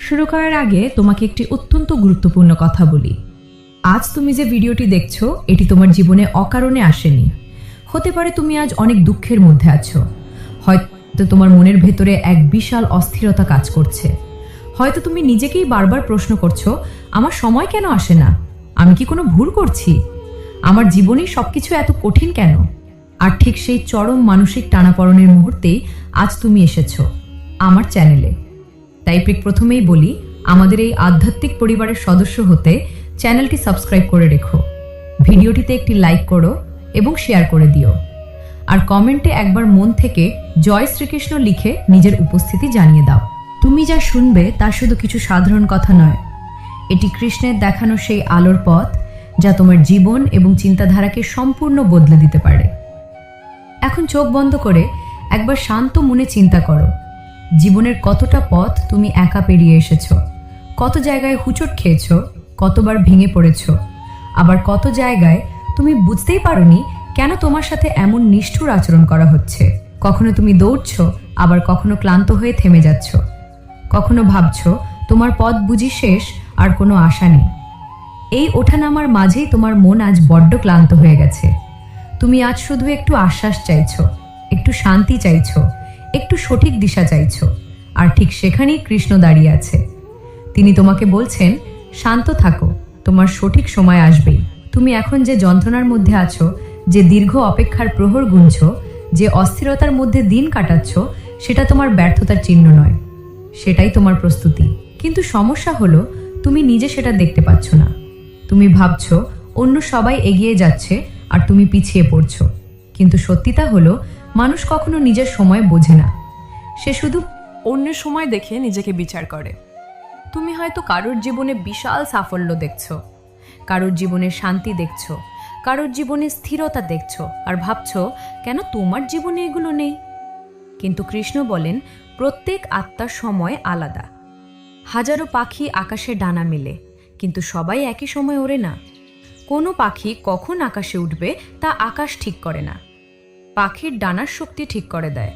শুরু করার আগে তোমাকে একটি অত্যন্ত গুরুত্বপূর্ণ কথা বলি। আজ তুমি যে ভিডিওটি দেখছ, এটি তোমার জীবনে অকারণে আসেনি। হতে পারে তুমি আজ অনেক দুঃখের মধ্যে আছো। হয়তো তোমার মনের ভেতরে এক বিশাল অস্থিরতা কাজ করছে। হয়তো তুমি নিজেকেই বারবার প্রশ্ন করছ, আমার সময় কেন আসে না? আমি কি কোনো ভুল করছি? আমার জীবনেই সবকিছু এত কঠিন কেন? আর ঠিক সেই চরম মানসিক টানাপড়নের মুহূর্তেই আজ তুমি এসেছ আমার চ্যানেলে। তাই প্রথমেই বলি, আমাদের এই আধ্যাত্মিক পরিবারের সদস্য হতে চ্যানেলটি সাবস্ক্রাইব করে রেখো। ভিডিওটিতে একটি লাইক করো এবং শেয়ার করে দিও। আর কমেন্টে একবার মন থেকে জয় শ্রীকৃষ্ণ লিখে নিজের উপস্থিতি জানিয়ে দাও। তুমি যা শুনবে তা শুধু কিছু সাধারণ কথা নয়। এটি কৃষ্ণের দেখানো সেই আলোর পথ যা তোমার জীবন এবং চিন্তাধারাকে সম্পূর্ণ বদলে দিতে পারে। এখন চোখ বন্ধ করে একবার শান্ত মনে চিন্তা করো। জীবনের কতটা পথ তুমি একা পেরিয়ে এসেছ? কত জায়গায় হুচট খেয়েছ? কতবার ভেঙে পড়েছ? আবার কত জায়গায় তুমি বুঝতেই পারোনি কেন তোমার সাথে এমন নিষ্ঠুর আচরণ করা হচ্ছে? কখনো তুমি দৌড়ছ, আবার কখনো ক্লান্ত হয়ে থেমে যাচ্ছ। কখনো ভাবছ, তোমার পথ বুঝি শেষ, আর কোনো আশা নেই। এই ওঠানামার মাঝেই তোমার মন আজ বড্ড ক্লান্ত হয়ে গেছে। তুমি আজ শুধু একটু আশ্বাস চাইছ, একটু শান্তি চাইছো একটু সঠিক দিশা চাইছো। আর ঠিক সেখানেই কৃষ্ণ দাঁড়িয়ে আছে। তিনি তোমাকে বলছেন, শান্ত থাকো, তোমার সঠিক সময় আসবেই। তুমি এখন যে যন্ত্রণার মধ্যে আছো, যে দীর্ঘ অপেক্ষার প্রহর গুনছ, যে অস্থিরতার মধ্যে দিন কাটাচ্ছ, সেটা তোমার ব্যর্থতার চিহ্ন নয়। সেটাই তোমার প্রস্তুতি। কিন্তু সমস্যা হলো, তুমি নিজে সেটা দেখতে পাচ্ছ না। তুমি ভাবছ, অন্য সবাই এগিয়ে যাচ্ছে আর তুমি পিছিয়ে পড়ছো। কিন্তু সত্যিটা হলো মানুষ কখনো নিজের সময় বোঝে না। সে শুধু অন্যের সময় দেখে নিজেকে বিচার করে। তুমি হয়তো কারোর জীবনে বিশাল সাফল্য দেখছ, কারোর জীবনে শান্তি দেখছ, কারোর জীবনে স্থিরতা দেখছ আর ভাবছ, কেন তোমার জীবনে এগুলো নেই? কিন্তু কৃষ্ণ বলেন, প্রত্যেক আত্মার সময় আলাদা। হাজারো পাখি আকাশে ডানা মেলে, কিন্তু সবাই একই সময় ওড়ে না। কোনো পাখি কখন আকাশে উঠবে তা আকাশ ঠিক করে না। পাখির ডানার শক্তি ঠিক করে দেয়।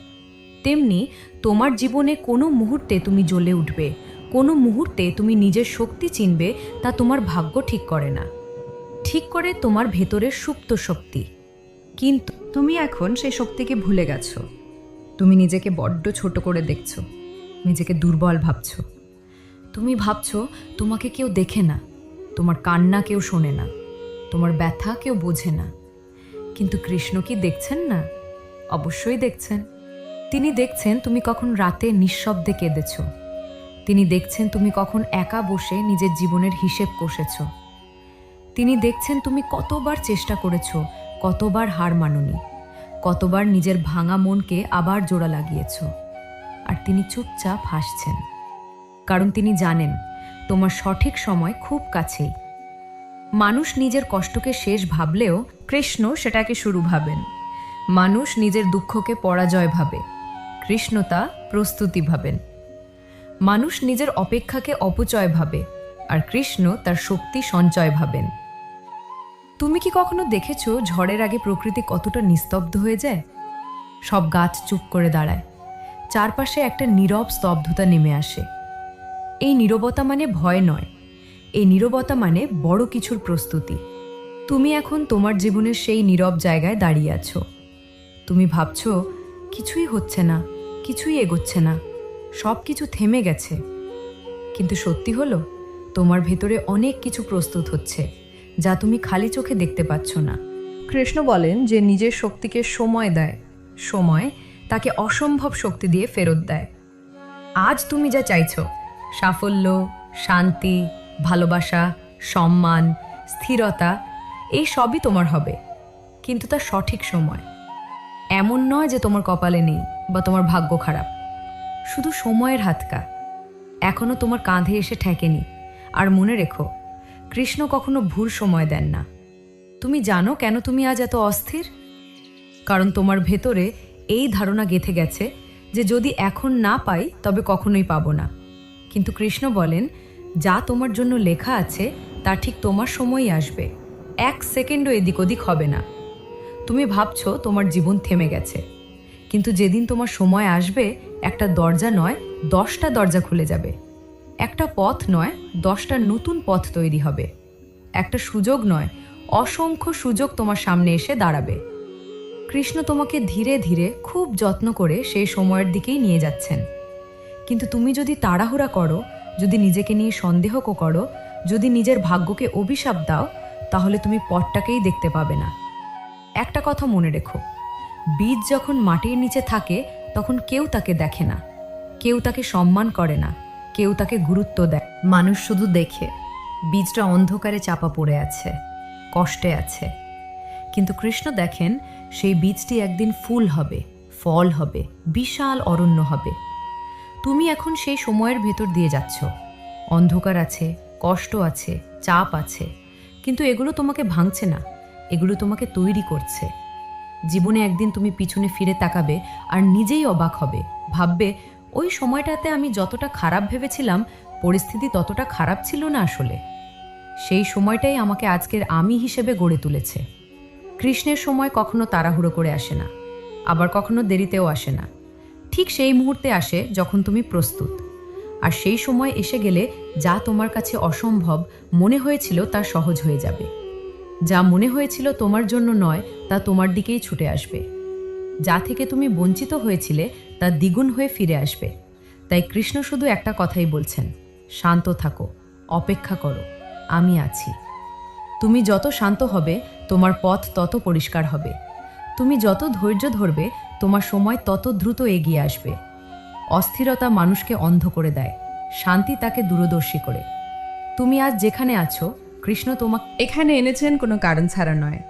তেমনি তোমার জীবনে কোনো মুহূর্তে তুমি জ্বলে উঠবে, কোনো মুহূর্তে তুমি নিজের শক্তি চিনবে তা তোমার ভাগ্য ঠিক করে না। ঠিক করে তোমার ভেতরের সুপ্ত শক্তি। কিন্তু তুমি এখন সেই শক্তিকে ভুলে গেছো। তুমি নিজেকে বড্ড ছোট করে দেখছ, নিজেকে দুর্বল ভাবছ। তুমি ভাবছ তোমাকে কেউ দেখে না, তোমার কান্না কেউ শোনে না, তোমার ব্যথা কেউ বোঝে না। কিন্তু কৃষ্ণ কি দেখছেন না? অবশ্যই দেখছেন। তিনি দেখছেন তুমি কখন রাতে নিঃশব্দে কেঁদেছ। তিনি দেখছেন তুমি কখন একা বসে নিজের জীবনের হিসেব কষেছ। তিনি দেখছেন তুমি কতবার চেষ্টা করেছ, কতবার হার মাননি, কতবার নিজের ভাঙা মনকে আবার জোড়া লাগিয়েছ। আর তিনি চুপচাপ হাসছেন। কারণ তিনি জানেন, তোমার সঠিক সময় খুব কাছেই। মানুষ নিজের কষ্টকে শেষ ভাবলেও কৃষ্ণ সেটাকে শুরু ভাবেন। মানুষ নিজের দুঃখকে পরাজয় ভাবে। কৃষ্ণ তা প্রস্তুতি ভাবেন। মানুষ নিজের অপেক্ষাকে অপচয় ভাবে আর কৃষ্ণ তার শক্তি সঞ্চয় ভাবেন। তুমি কি কখনো দেখেছ ঝড়ের আগে প্রকৃতি কতটা নিস্তব্ধ হয়ে যায়? সব গাছ চুপ করে দাঁড়ায়। চারপাশে একটা নীরব স্তব্ধতা নেমে আসে। এই নীরবতা মানে ভয় নয় এই নীরবতা মানে বড় কিছুর প্রস্তুতি। তুমি এখন তোমার জীবনের সেই নীরব জায়গায় দাঁড়িয়ে আছো। তুমি ভাবছ, কিছুই হচ্ছে না, কিছুই এগোচ্ছে না সব কিছু থেমে গেছে। কিন্তু সত্যি হলো, তোমার ভেতরে অনেক কিছু প্রস্তুত হচ্ছে, যা তুমি খালি চোখে দেখতে পাচ্ছ না। কৃষ্ণ বলেন যে নিজের শক্তিকে সময় দেয়, সময় তাকে অসম্ভব শক্তি দিয়ে ফেরত দেয়। আজ তুমি যা চাইছ, সাফল্য, শান্তি ভালোবাসা, সম্মান, স্থিরতা, এই সবই তোমার হবে, কিন্তু তার সঠিক সময়। এমন নয় যে তোমার কপালে নেই বা তোমার ভাগ্য খারাপ। শুধু সময়ের হাতকা। এখনও তোমার কাঁধে এসে ঠেকেনি। আর মনে রেখো, কৃষ্ণ কখনো ভুল সময় দেন না। তুমি জানো কেন তুমি আজ এত অস্থির? কারণ তোমার ভেতরে এই ধারণা গেথে গেছে যে যদি এখন না পাই তবে কখনোই পাবো না। কিন্তু কৃষ্ণ বলেন যা তোমার জন্য লেখা আছে, তা ঠিক তোমার সময়ই আসবে। এক সেকেন্ডও এদিক ওদিক হবে না। তুমি ভাবছ তোমার জীবন থেমে গেছে। কিন্তু যেদিন তোমার সময় আসবে, একটা দরজা নয়, দশটা দরজা খুলে যাবে। একটা পথ নয়, দশটা নতুন পথ তৈরি হবে। একটা সুযোগ নয়, অসংখ্য সুযোগ তোমার সামনে এসে দাঁড়াবে। কৃষ্ণ তোমাকে ধীরে ধীরে খুব যত্ন করে সেই সময়ের দিকেই নিয়ে যাচ্ছেন। কিন্তু তুমি যদি তাড়াহুড়া করো যদি নিজেকে নিয়ে সন্দেহ করো, যদি নিজের ভাগ্যকে অভিশাপ দাও, তাহলে তুমি পথটাকেই দেখতে পাবে না। একটা কথা মনে রেখো, বীজ যখন মাটির নিচে থাকে, তখন কেউ তাকে দেখে না, কেউ তাকে সম্মান করে না, কেউ তাকে গুরুত্ব দেয়। মানুষ শুধু দেখে, বীজটা অন্ধকারে চাপা পড়ে আছে, কষ্টে আছে। কিন্তু কৃষ্ণ দেখেন, সেই বীজটি একদিন ফুল হবে, ফল হবে, বিশাল অরণ্য হবে। তুমি এখন সেই সময়ের ভেতর দিয়ে যাচ্ছ। অন্ধকার আছে, কষ্ট আছে, চাপ আছে। কিন্তু এগুলো তোমাকে ভাঙছে না। এগুলো তোমাকে তৈরি করছে। জীবনে একদিন তুমি পিছনে ফিরে তাকাবে আর নিজেই অবাক হবে। ভাববে, ওই সময়টাতে আমি যতটা খারাপ ভেবেছিলাম, পরিস্থিতি ততটা খারাপ ছিল না আসলে। সেই সময়টাই আমাকে আজকের আমি হিসেবে গড়ে তুলেছে। কৃষ্ণের সময় কখনো তাড়াহুড়ো করে আসে না। আবার কখনো দেরিতেও আসে না। ঠিক সেই মুহূর্তে আসে যখন তুমি প্রস্তুত। আর সেই সময় এসে গেলে যা তোমার কাছে অসম্ভব মনে হয়েছিল তা সহজ হয়ে যাবে। যা মনে হয়েছিল তোমার জন্য নয়, তা তোমার দিকেই ছুটে আসবে। যা থেকে তুমি বঞ্চিত হয়েছিলে, তা দ্বিগুণ হয়ে ফিরে আসবে। তাই কৃষ্ণ শুধু একটা কথাই বলছেন, শান্ত থাকো, অপেক্ষা করো, আমি আছি। তুমি যত শান্ত হবে, তোমার পথ তত পরিষ্কার হবে। তুমি যত ধৈর্য ধরবে তোমার সময় তত দ্রুত এগিয়ে আসবে। অস্থিরতা মানুষকে অন্ধ করে দেয়, শান্তি তাকে দূরদর্শী করে। তুমি আজ যেখানে আছো, কৃষ্ণ তোমাকে এখানে এনেছেন কোনো কারণ ছাড়া নয়।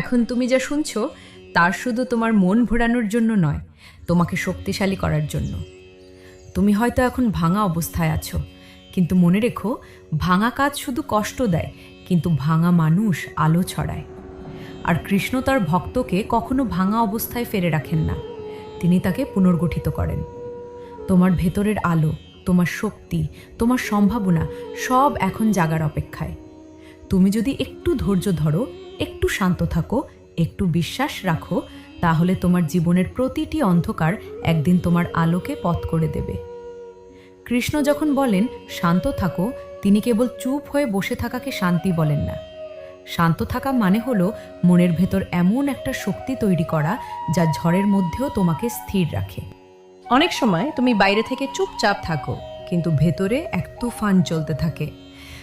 এখন তুমি যা শুনছো, তার শুধু তোমার মন ভোরানোর জন্য নয়, তোমাকে শক্তিশালী করার জন্য। তুমি হয়তো এখন ভাঙা অবস্থায় আছো, কিন্তু মনে রেখো, ভাঙা কাজ শুধু কষ্ট দেয়, কিন্তু ভাঙা মানুষ আলো ছড়ায়। আর কৃষ্ণ তার ভক্তকে কখনো ভাঙা অবস্থায় ফেলে রাখেন না। তিনি তাকে পুনর্গঠিত করেন। তোমার ভেতরের আলো, তোমার শক্তি, তোমার সম্ভাবনা সব এখন জাগার অপেক্ষায়। তুমি যদি একটু ধৈর্য ধরো, একটু শান্ত থাকো, একটু বিশ্বাস রাখো, তাহলে তোমার জীবনের প্রতিটি অন্ধকার একদিন তোমার আলোকে পথ করে দেবে। কৃষ্ণ যখন বলেন, শান্ত থাকো, তিনি কেবল চুপ হয়ে বসে থাকাকে শান্তি বলেন না। শান্ত থাকা মানে হলো মনের ভেতর এমন একটা শক্তি তৈরি করা যা ঝড়ের মধ্যেও তোমাকে স্থির রাখে। অনেক সময় তুমি বাইরে থেকে চুপচাপ থাকো, কিন্তু ভেতরে এক তুফান চলতে থাকে।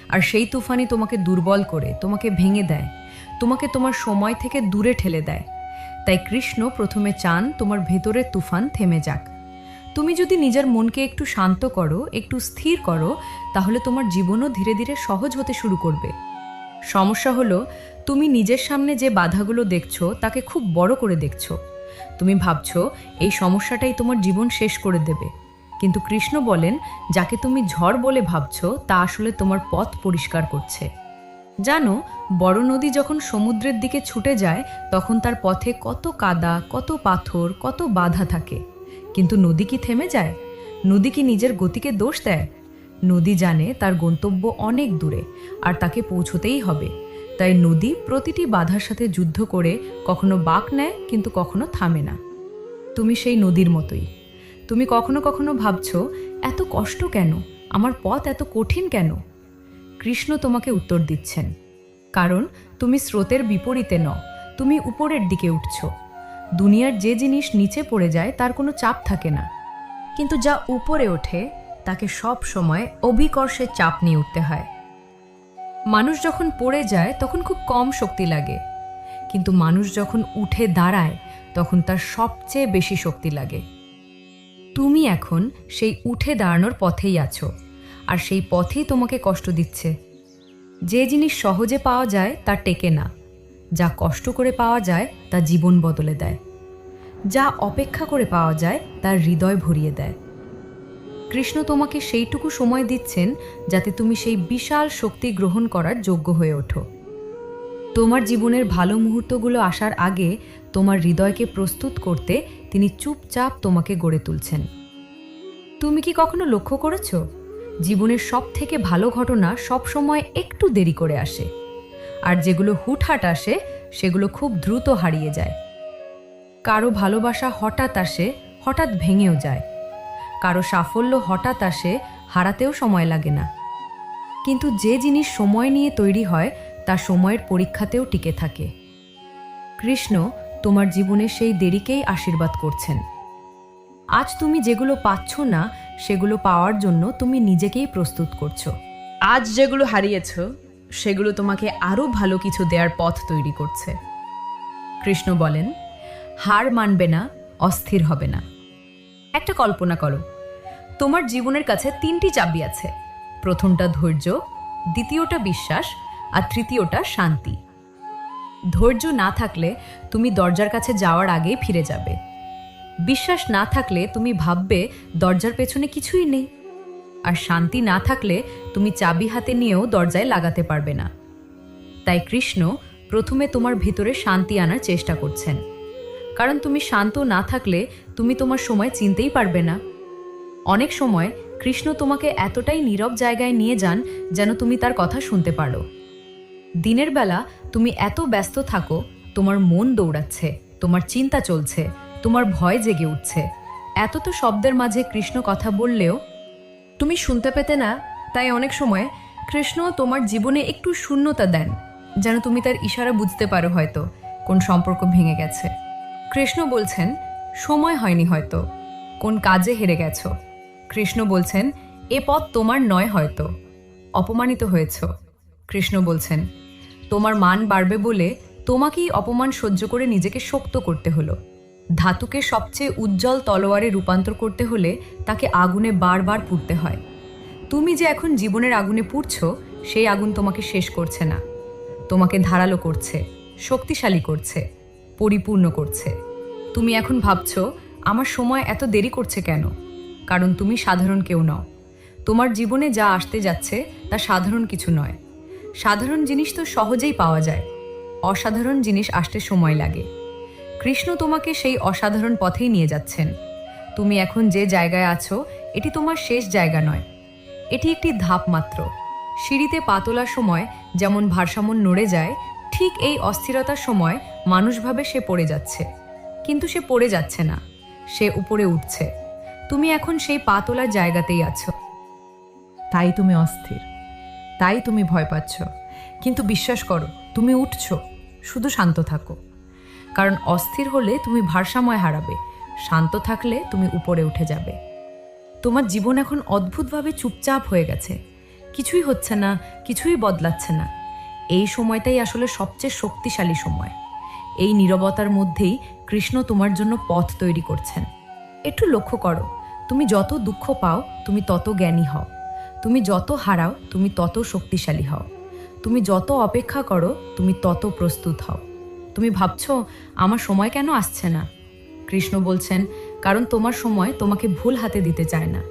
আর সেই তুফানই তোমাকে দুর্বল করে, তোমাকে ভেঙে দেয়। তোমাকে তোমার সময় থেকে দূরে ঠেলে দেয়। তাই কৃষ্ণ প্রথমে চান তোমার ভেতরের তুফান থেমে যাক। তুমি যদি নিজের মনকে একটু শান্ত করো, একটু স্থির করো, তাহলে তোমার জীবনও ধীরে ধীরে সহজ হতে শুরু করবে। সমস্যা হলো, তুমি নিজের সামনে যে বাধাগুলো দেখছ, তাকে খুব বড় করে দেখছ। তুমি ভাবছ, এই সমস্যাটাই তোমার জীবন শেষ করে দেবে। কিন্তু কৃষ্ণ বলেন, যাকে তুমি ঝড় বলে ভাবছ, তা আসলে তোমার পথ পরিষ্কার করছে। জানো, বড় নদী যখন সমুদ্রের দিকে ছুটে যায়, তখন তার পথে কত কাদা, কত পাথর, কত বাধা থাকে। কিন্তু নদী কি থেমে যায়? নদী কি নিজের গতিকে দোষ দেয়? নদী জানে তার গন্তব্য অনেক দূরে, আর তাকে পৌঁছতেই হবে। তাই নদী প্রতিটি বাধার সাথে যুদ্ধ করে কখনো বাঁক নেয়, কিন্তু কখনো থামে না। তুমি সেই নদীর মতোই। তুমি কখনো কখনো ভাবছ, এত কষ্ট কেন? আমার পথ এত কঠিন কেন? কৃষ্ণ তোমাকে উত্তর দিচ্ছেন, কারণ তুমি স্রোতের বিপরীতে ন তুমি উপরের দিকে উঠছ। দুনিয়ার যে জিনিস নিচে পড়ে যায়, তার কোনো চাপ থাকে না। কিন্তু যা উপরে ওঠে তাকে সব সময় অভিকর্ষের চাপ নিয়ে উঠতে হয়। মানুষ যখন পড়ে যায়, তখন খুব কম শক্তি লাগে। কিন্তু মানুষ যখন উঠে দাঁড়ায়, তখন তার সবচেয়ে বেশি শক্তি লাগে। তুমি এখন সেই উঠে দাঁড়ানোর পথেই আছো, আর সেই পথেই তোমাকে কষ্ট দিচ্ছে। যে জিনিস সহজে পাওয়া যায়, তা টেকে না। যা কষ্ট করে পাওয়া যায়, তা জীবন বদলে দেয়। যা অপেক্ষা করে পাওয়া যায় তার হৃদয় ভরিয়ে দেয়। কৃষ্ণ তোমাকে সেইটুকু সময় দিচ্ছেন যাতে তুমি সেই বিশাল শক্তি গ্রহণ করার যোগ্য হয়ে ওঠো। তোমার জীবনের ভালো মুহূর্তগুলো আসার আগে তোমার হৃদয়কে প্রস্তুত করতে তিনি চুপচাপ তোমাকে গড়ে তুলছেন। তুমি কি কখনো লক্ষ্য করেছ? জীবনের সব থেকে ভালো ঘটনা সব সময় একটু দেরি করে আসে। আর যেগুলো হুটহাট আসে, সেগুলো খুব দ্রুত হারিয়ে যায়। কারও ভালোবাসা হঠাৎ আসে, হঠাৎ ভেঙেও যায়। কারও সাফল্য হঠাৎ আসে, হারাতেও সময় লাগে না। কিন্তু যে জিনিস সময় নিয়ে তৈরি হয়, তা সময়ের পরীক্ষাতেও টিকে থাকে। কৃষ্ণ, তোমার জীবনে সেই দেরিকেই আশীর্বাদ করছেন। আজ তুমি যেগুলো পাচ্ছ না, সেগুলো পাওয়ার জন্য তুমি নিজেকেই প্রস্তুত করছ। আজ যেগুলো হারিয়েছ, সেগুলো তোমাকে আরও ভালো কিছু দেওয়ার পথ তৈরি করছে। কৃষ্ণ বলেন, হার মানবে না, অস্থির হবে না। একটা কল্পনা করো। তোমার জীবনের কাছে তিনটি চাবি আছে। প্রথমটা ধৈর্য, দ্বিতীয়টা বিশ্বাস, আর তৃতীয়টা শান্তি। ধৈর্য না থাকলে তুমি দরজার কাছে যাওয়ার আগেই ফিরে যাবে। বিশ্বাস না থাকলে তুমি ভাববে দরজার পেছনে কিছুই নেই। আর শান্তি না থাকলে তুমি চাবি হাতে নিয়েও দরজায় লাগাতে পারবে না। তাই কৃষ্ণ প্রথমে তোমার ভিতরে শান্তি আনার চেষ্টা করছেন। কারণ তুমি শান্ত না থাকলে তুমি তোমার সময় চিনতেই পারবে না। অনেক সময় কৃষ্ণ তোমাকে এতটাই নীরব জায়গায় নিয়ে যান যেন তুমি তার কথা শুনতে পারো। দিনের বেলা তুমি এত ব্যস্ত থাকো, তোমার মন দৌড়াচ্ছে, তোমার চিন্তা চলছে, তোমার ভয় জেগে উঠছে। এত তো শব্দের মাঝে কৃষ্ণ কথা বললেও তুমি শুনতে পেতে না, তাই অনেক সময় কৃষ্ণ তোমার জীবনে একটু শূন্যতা দেন, যেন তুমি তার ইশারা বুঝতে পারো হয়তো, কোন সম্পর্ক ভেঙে গেছে। কৃষ্ণ বলছেন, সময় হয়নি হয়তো। কোন কাজে হেরে গেছ? কৃষ্ণ বলছেন, এ পথ তোমার নয় হয়তো। অপমানিত হয়েছ। কৃষ্ণ বলছেন, তোমার মান বাড়বে বলে তোমাকেই অপমান সহ্য করে নিজেকে শক্ত করতে হলো। ধাতুকে সবচেয়ে উজ্জ্বল তলোয়ারে রূপান্তর করতে হলে তাকে আগুনে বারবার পুড়তে হয়। তুমি যে এখন জীবনের আগুনে পুড়ছো, সেই আগুন তোমাকে শেষ করছে না। তোমাকে ধারালো করছে, শক্তিশালী করছে। পরিপূর্ণ করছে। তুমি এখন ভাবছ, আমার সময় এত দেরি করছে কেন? কারণ তুমি সাধারণ কেউ নও। তোমার জীবনে যা আসতে যাচ্ছে, তা সাধারণ কিছু নয়। সাধারণ জিনিস তো সহজেই পাওয়া যায়। অসাধারণ জিনিস আসতে সময় লাগে। কৃষ্ণ তোমাকে সেই অসাধারণ পথেই নিয়ে যাচ্ছেন। তুমি এখন যে জায়গায় আছো, এটি তোমার শেষ জায়গা নয়। এটি একটি ধাপ মাত্র। সিঁড়িতে পা তোলার সময় যেমন ভারসাম্য নড়ে যায় ঠিক এই অস্থিরতার সময় মানুষভাবে সে পড়ে যাচ্ছে। কিন্তু সে পড়ে যাচ্ছে না। সে উপরে উঠছে। তুমি এখন সেই পা তোলার জায়গাতেই আছো। তাই তুমি অস্থির। তাই তুমি ভয় পাচ্ছ। কিন্তু বিশ্বাস করো, তুমি উঠছো। শুধু শান্ত থাকো। কারণ অস্থির হলে তুমি ভারসাম্য হারাবে। শান্ত থাকলে তুমি উপরে উঠে যাবে। তোমার জীবন এখন অদ্ভুতভাবে চুপচাপ হয়ে গেছে। কিছুই হচ্ছে না, কিছুই বদলাচ্ছে না। এই সময়টাই আসলে সবচেয়ে শক্তিশালী সময়। এই নীরবতার মধ্যেই কৃষ্ণ তোমার জন্য পথ তৈরি করছেন। একটু লক্ষ্য করো, তুমি যত দুঃখ পাও, তুমি তত জ্ঞানী হও। তুমি যত হারাও, তুমি তত শক্তিশালী হও। তুমি যত অপেক্ষা করো, তুমি তত প্রস্তুত হও। তুমি ভাবছ, আমার সময় কেন আসছে না? কৃষ্ণ বলছেন, কারণ তোমার সময় তোমাকে ভুল হাতে দিতে চায় না।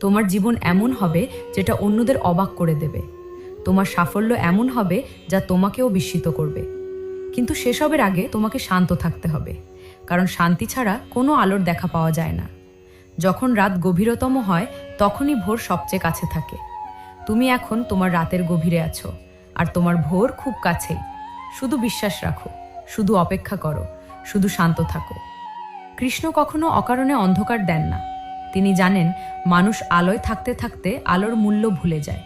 তোমার জীবন এমন হবে, যেটা অন্যদের অবাক করে দেবে। তোমার সাফল্য এমন হবে যা তোমাকেও বিস্মিত করবে। কিন্তু সেসবের আগে তোমাকে শান্ত থাকতে হবে, কারণ শান্তি ছাড়া কোনো আলোর দেখা পাওয়া যায় না। যখন রাত গভীরতম হয়, তখনই ভোর সবচেয়ে কাছে থাকে। তুমি এখন তোমার রাতের গভীরে আছো, আর তোমার ভোর খুব কাছেই। শুধু বিশ্বাস রাখো, শুধু অপেক্ষা করো, শুধু শান্ত থাকো। কৃষ্ণ কখনো অকারণে অন্ধকার দেন না। তিনি জানেন, মানুষ আলোয় থাকতে থাকতে আলোর মূল্য ভুলে যায়।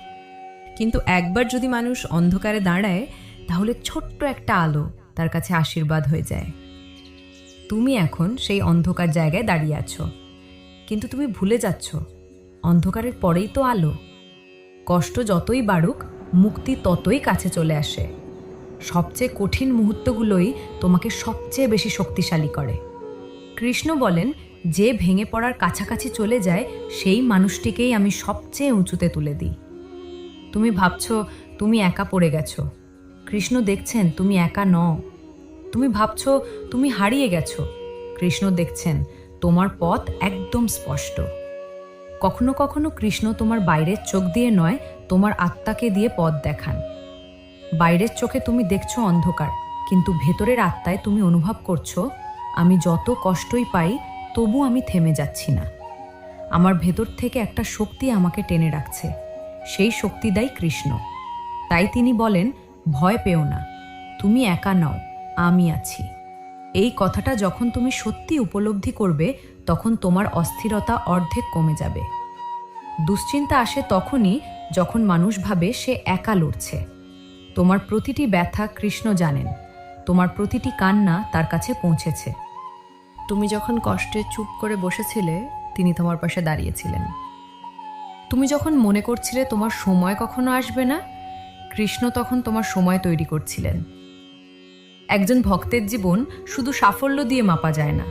কিন্তু একবার যদি মানুষ অন্ধকারে দাঁড়ায়, তাহলে ছোট্ট একটা আলো তার কাছে আশীর্বাদ হয়ে যায়। তুমি এখন সেই অন্ধকার জায়গায় দাঁড়িয়ে আছো। কিন্তু তুমি ভুলে যাচ্ছ, অন্ধকারের পরেই তো আলো। কষ্ট যতই বাড়ুক, মুক্তি ততই কাছে চলে আসে। সবচেয়ে কঠিন মুহূর্তগুলোই তোমাকে সবচেয়ে বেশি শক্তিশালী করে। কৃষ্ণ বলেন, যে ভেঙে পড়ার কাছাকাছি চলে যায়, সেই মানুষটিকেই আমি সবচেয়ে উঁচুতে তুলে দিই। তুমি ভাবছ তুমি একা পড়ে গেছো। কৃষ্ণ দেখছেন তুমি একা নও। তুমি ভাবছ তুমি হারিয়ে গেছো। কৃষ্ণ দেখছেন তোমার পথ একদম স্পষ্ট। কখনো কখনো কৃষ্ণ তোমার বাইরের চোখ দিয়ে নয়, তোমার আত্মাকে দিয়ে পথ দেখান। বাইরের চোখে তুমি দেখছ অন্ধকার, কিন্তু ভেতরের আত্মায় তুমি অনুভব করছ, আমি যত কষ্টই পাই, তবু আমি থেমে যাচ্ছি না। আমার ভেতর থেকে একটা শক্তি আমাকে টেনে রাখছে। সেই শক্তি দেয় কৃষ্ণ। তাই তিনি বলেন, ভয় পেও না, তুমি একা নও, আমি আছি। এই কথাটা যখন তুমি সত্যি উপলব্ধি করবে, তখন তোমার অস্থিরতা অর্ধেক কমে যাবে। দুশ্চিন্তা আসে তখনই যখন মানুষ ভাবে সে একা লড়ছে। তোমার প্রতিটি ব্যথা কৃষ্ণ জানেন, তোমার প্রতিটি কান্না তার কাছে পৌঁছেছে। তুমি যখন কষ্টে চুপ করে বসেছিলে, তিনি তোমার পাশে দাঁড়িয়েছিলেন। তুমি যখন মনে করছিলে তোমার সময় কখনো আসবে না, কৃষ্ণ তখন তোমার সময় তৈরি করছিলেন। একজন ভক্তের জীবন শুধু সাফল্য দিয়ে মাপা যায় না।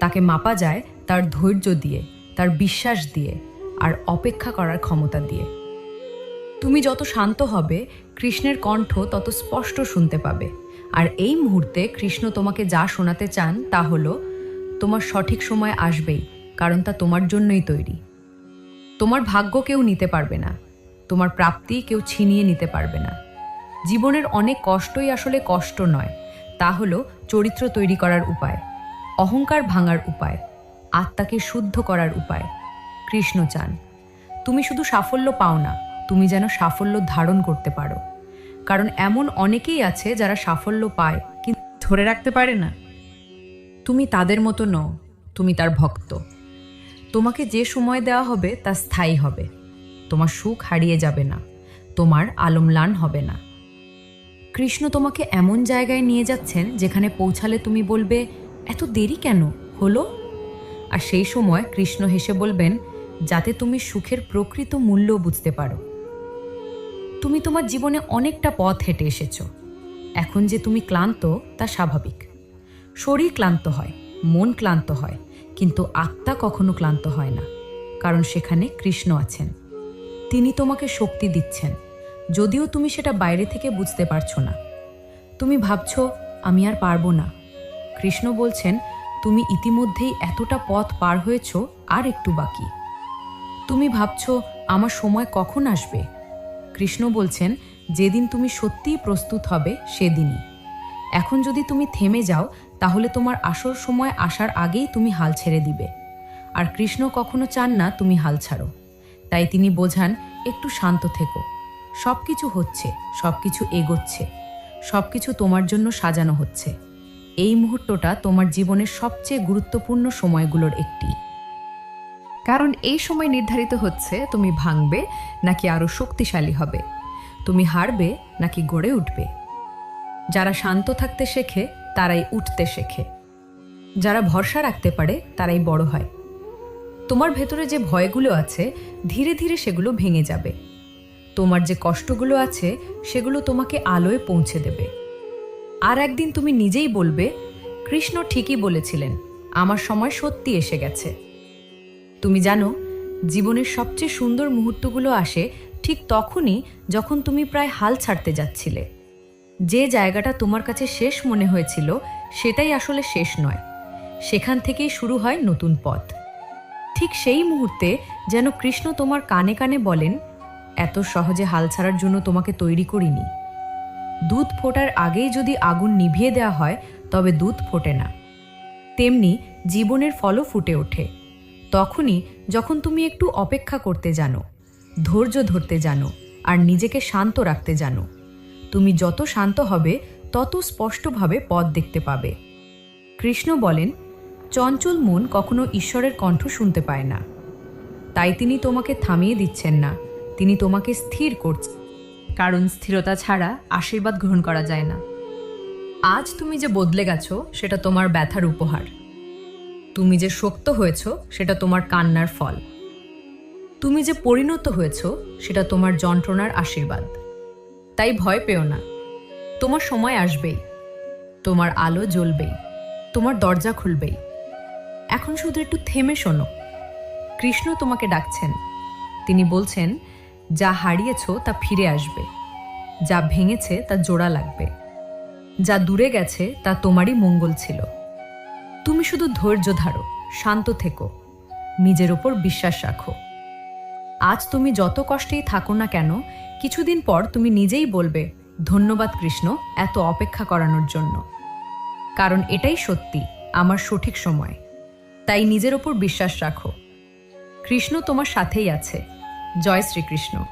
তাকে মাপা যায় তার ধৈর্য দিয়ে, তার বিশ্বাস দিয়ে, আর অপেক্ষা করার ক্ষমতা দিয়ে। তুমি যত শান্ত হবে, কৃষ্ণের কণ্ঠ তত স্পষ্ট শুনতে পাবে। আর এই মুহূর্তে কৃষ্ণ তোমাকে যা শোনাতে চান তা হলো, তোমার সঠিক সময় আসবেই, কারণ তা তোমার জন্যই তৈরি। তোমার ভাগ্য কেউ নিতে পারবে না। তোমার প্রাপ্তি কেউ ছিনিয়ে নিতে পারবে না। জীবনের অনেক কষ্টই আসলে কষ্ট নয় তা হলো চরিত্র তৈরি করার উপায় অহংকার ভাঙার উপায় আত্মাকে শুদ্ধ করার উপায়। কৃষ্ণ চান তুমি শুধু সাফল্য পাও না তুমি যেন সাফল্য ধারণ করতে পারো। কারণ এমন অনেকেই আছে যারা সাফল্য পায় কিন্তু ধরে রাখতে পারে না। তুমি তাদের মতো নও তুমি তার ভক্ত। তোমাকে যে সময় দেওয়া হবে তা স্থায়ী হবে। তোমার সুখ হারিয়ে যাবে না। তোমার আলমলান হবে না। কৃষ্ণ তোমাকে এমন জায়গায় নিয়ে যাচ্ছেন যেখানে পৌঁছালে তুমি বলবে, এত দেরি কেন? হলো? আর সেই সময় কৃষ্ণ হেসে বলবেন, যাতে তুমি সুখের প্রকৃত মূল্য বুঝতে পারো। তুমি তোমার জীবনে অনেকটা পথ হেঁটে এসেছ। এখন যে তুমি ক্লান্ত, তা স্বাভাবিক। শরীর ক্লান্ত হয়, মন ক্লান্ত হয় কিন্তু আত্মা কখনো ক্লান্ত হয় না, কারণ সেখানে কৃষ্ণ আছেন। তিনি তোমাকে শক্তি দিচ্ছেন, যদিও তুমি সেটা বাইরে থেকে বুঝতে পারছ না। তুমি ভাবছ, আমি আর পারব না। কৃষ্ণ বলছেন, তুমি ইতিমধ্যেই এতটা পথ পার হয়েছো, আর একটু বাকি। তুমি ভাবছ, আমার সময় কখন আসবে? কৃষ্ণ বলছেন, যেদিন তুমি সত্যিই প্রস্তুত হবে, সেদিনই। এখন যদি তুমি থেমে যাও তাহলে তোমার আসল সময় আসার আগেই তুমি হাল ছেড়ে দিবে। আর কৃষ্ণ কখনো চান না তুমি হাল ছাড়ো। তাই তিনি বোঝান, একটু শান্ত থেকো। সব কিছু হচ্ছে সব কিছু এগোচ্ছে। সব কিছু তোমার জন্য সাজানো হচ্ছে। এই মুহূর্তটা তোমার জীবনের সবচেয়ে গুরুত্বপূর্ণ সময়গুলোর একটি। কারণ এই সময় নির্ধারিত হচ্ছে, তুমি ভাঙবে, নাকি আরও শক্তিশালী হবে। তুমি হারবে, নাকি গড়ে উঠবে। যারা শান্ত থাকতে শেখে তারাই উঠতে শেখে। যারা ভরসা রাখতে পারে, তারাই বড় হয়। তোমার ভেতরে যে ভয়গুলো আছে, ধীরে ধীরে সেগুলো ভেঙে যাবে। তোমার যে কষ্টগুলো আছে, সেগুলো তোমাকে আলোয় পৌঁছে দেবে। আর একদিন তুমি নিজেই বলবে, কৃষ্ণ ঠিকই বলেছিলেন, আমার সময় সত্যি এসে গেছে। তুমি জানো, জীবনের সবচেয়ে সুন্দর মুহূর্তগুলো আসে ঠিক তখনই যখন তুমি প্রায় হাল ছাড়তে যাচ্ছিলে। যে জায়গাটা তোমার কাছে শেষ মনে হয়েছিল, সেটাই আসলে শেষ নয়। সেখান থেকেই শুরু হয় নতুন পথ। ঠিক সেই মুহূর্তে যেন কৃষ্ণ তোমার কানে কানে বলেন, এত সহজে হাল ছাড়ার জন্য তোমাকে তৈরি করিনি। দুধ ফোটার আগেই যদি আগুন নিভিয়ে দেওয়া হয়, তবে দুধ ফোটে না। তেমনি জীবনের ফলও ফুটে ওঠে। তখনই যখন তুমি একটু অপেক্ষা করতে জানো, ধৈর্য ধরতে জানো, আর নিজেকে শান্ত রাখতে জানো তুমি যত শান্ত হবে, তত স্পষ্টভাবে পথ দেখতে পাবে। কৃষ্ণ বলেন, চঞ্চল মন কখনো ঈশ্বরের কণ্ঠ শুনতে পায় না। তাই তিনি তোমাকে থামিয়ে দিচ্ছেন না, তিনি তোমাকে স্থির করছেন কারণ স্থিরতা ছাড়া আশীর্বাদ গ্রহণ করা যায় না। আজ তুমি যে বদলে গেছো, সেটা তোমার ব্যথার উপহার। তুমি যে শক্ত হয়েছ, সেটা তোমার কান্নার ফল। তুমি যে পরিণত হয়েছ, সেটা তোমার যন্ত্রণার আশীর্বাদ। তাই ভয় পেও না। তোমার সময় আসবেই। তোমার আলো জ্বলবেই। তোমার দরজা খুলবেই। এখন শুধু একটু থেমে শোনো। কৃষ্ণ তোমাকে ডাকছেন। তিনি বলছেন, যা হারিয়েছ তা ফিরে আসবে। যা ভেঙেছে তা জোড়া লাগবে। যা দূরে গেছে তা তোমারই মঙ্গল ছিল। তুমি শুধু ধৈর্য ধারো, শান্ত থেকো। নিজের ওপর বিশ্বাস রাখো। আজ তুমি যত কষ্টেই থাকো না কেন, কিছুদিন পর তুমি নিজেই বলবে, ধন্যবাদ কৃষ্ণ, এত অপেক্ষা করানোর জন্য। কারণ এটাই সত্যি, আমার সঠিক সময়। তাই নিজের ওপর বিশ্বাস রাখো। কৃষ্ণ তোমার সাথেই আছে। জয় শ্রীকৃষ্ণ।